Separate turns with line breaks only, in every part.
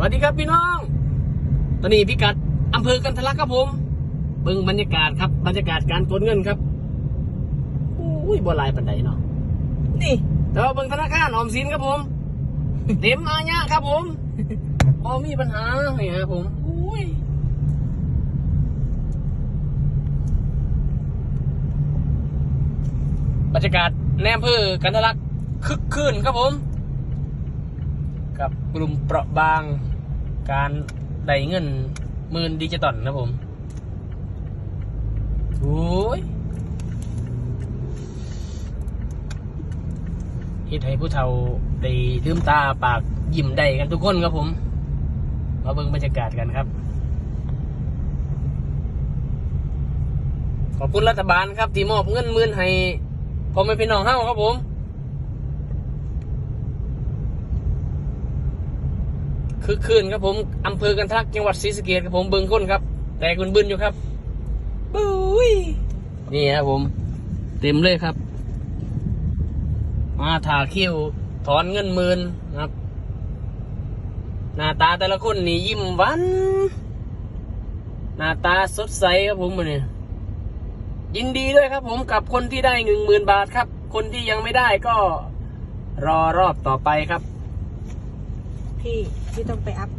วัสดีครับพี่น้อง ตอนนี้พิกัดอำเภอกันทะลักครับผมเบิ่งบรรยากาศครับ บรรยากาศการกดเงินครับอุ้ยบัวลายปันไดเนาะ
นี่
แต่ว่าเบิ่งธนาคารออมสินครับผม เต็มอาญะครับผมพอมีปัญหาเนี่ยครับผมอุ้ยบรรยากาศในอำเภอกันทะลักคึกคืนครับผม กับกลุ่มเปราะบาง การได้เงินหมื่นดิจิตอลนะผมโอ้ยเฮ็ดให้ผู้เฒ่าได้ลืมตาปากยิ้มได้กันทุกคนครับผม มาเบิ่งบรรยากาศกันครับ ขอบคุณรัฐบาลครับ ที่มอบเงินหมื่นให้พ่อแม่พี่น้องเฮาครับผม คือคืนครับผมอำเภอกันทะลักจังหวัดศรีสะเกษครับผมเบิ่งคนครับ แต่คุณบึนอยู่ครับปุ้ยนี่ครับผม เต็มเลยครับ มาถ่าคิ้วถอนเงินหมื่นนะครับ หน้าตาแต่ละคนนี่ยิ้มหวันหน้าตาสดใสครับผมวันนี้ยินดีด้วยครับผมกับคนที่ได้หนึ่งหมื่นบาทครับ คนที่ยังไม่ได้ก็รอรอบต่อไปครับ
พี่ที่ต้องไปอัพ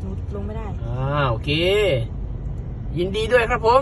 หนูลงไม่ได้
อ่าโอเค ยินดีด้วยครับผม